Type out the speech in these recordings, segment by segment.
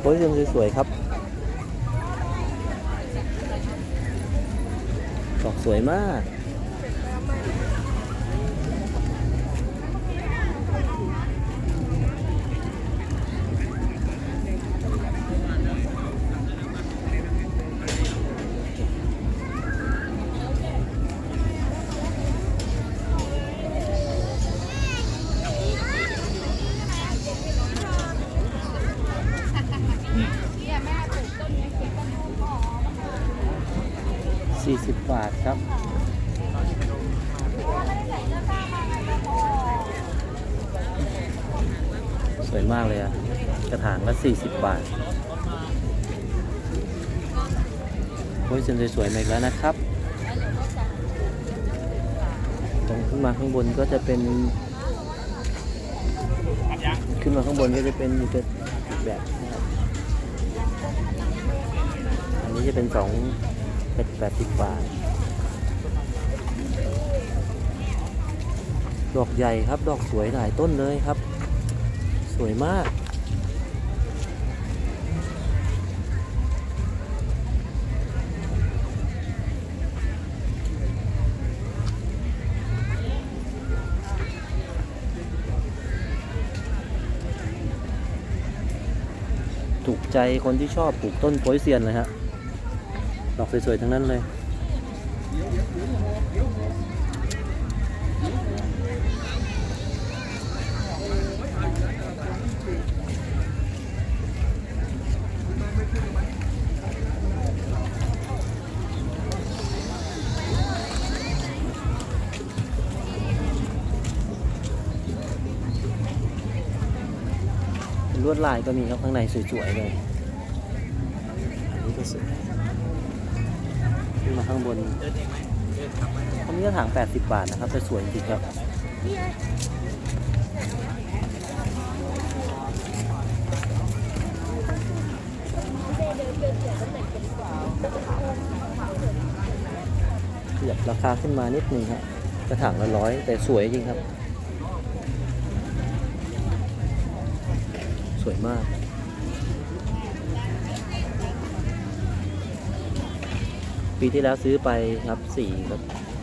โอ้ยยังสวยๆครับ ดอกสวยมาก 40 บาทครับ สวยมากเลยอะกระถางละ 40 บาทโอ้ยส้นสวยๆมาอีกแล้วนะครับ ตรงขึ้นมาข้างบนก็จะเป็น ขึ้นมาข้างบนก็จะเป็นอีกแบบนะครับ อันนี้จะเป็นสอง เป็นแปดสิบบาท ดอกใหญ่ครับ ดอกสวยหลายต้นเลยครับ สวยมากถูกใจคนที่ชอบปลูกต้นโพยเซียนเลยฮะ ดอกสวยๆทั้งนั้นเลย ลวดลายก็มีครับข้างในสวยๆเลยอันนี้ก็สวย ขึ้นมาข้างบนอันนี้กระถาง80 บาทนะครับแต่สวยจริงครับขยับราคาขึ้นมานิดนึงครับกระถางละร้อยแต่สวยจริงครับ สวยมาก ปีที่แล้วซื้อไปครับสี่ครับ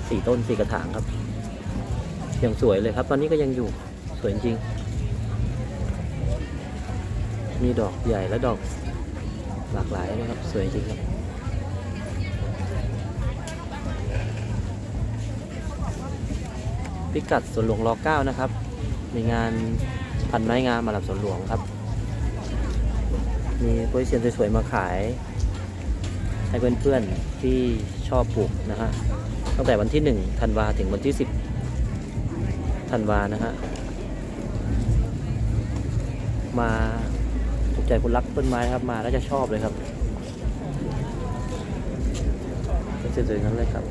สี่ต้นสี่กระถางครับยังสวยเลยครับ ตอนนี้ก็ยังอยู่สวยจริง มีดอกใหญ่และดอกหลากหลายนะครับ สวยจริงครับพิกัดสวนหลวงร9นะครับ มีงานพันไม้งามมาหลับสวนหลวงครับ มีโพลิเซียนสวยๆมาขาย ให้เพื่อนๆที่ชอบปลูกนะฮะตั้งแต่วันที่1ธันวาถึงวันที่ 10ธันวานะฮะมาถูกใจคนรักต้นไม้ครับมาแล้วจะชอบเลยครับเป็นสวยๆนั้นเลยครับ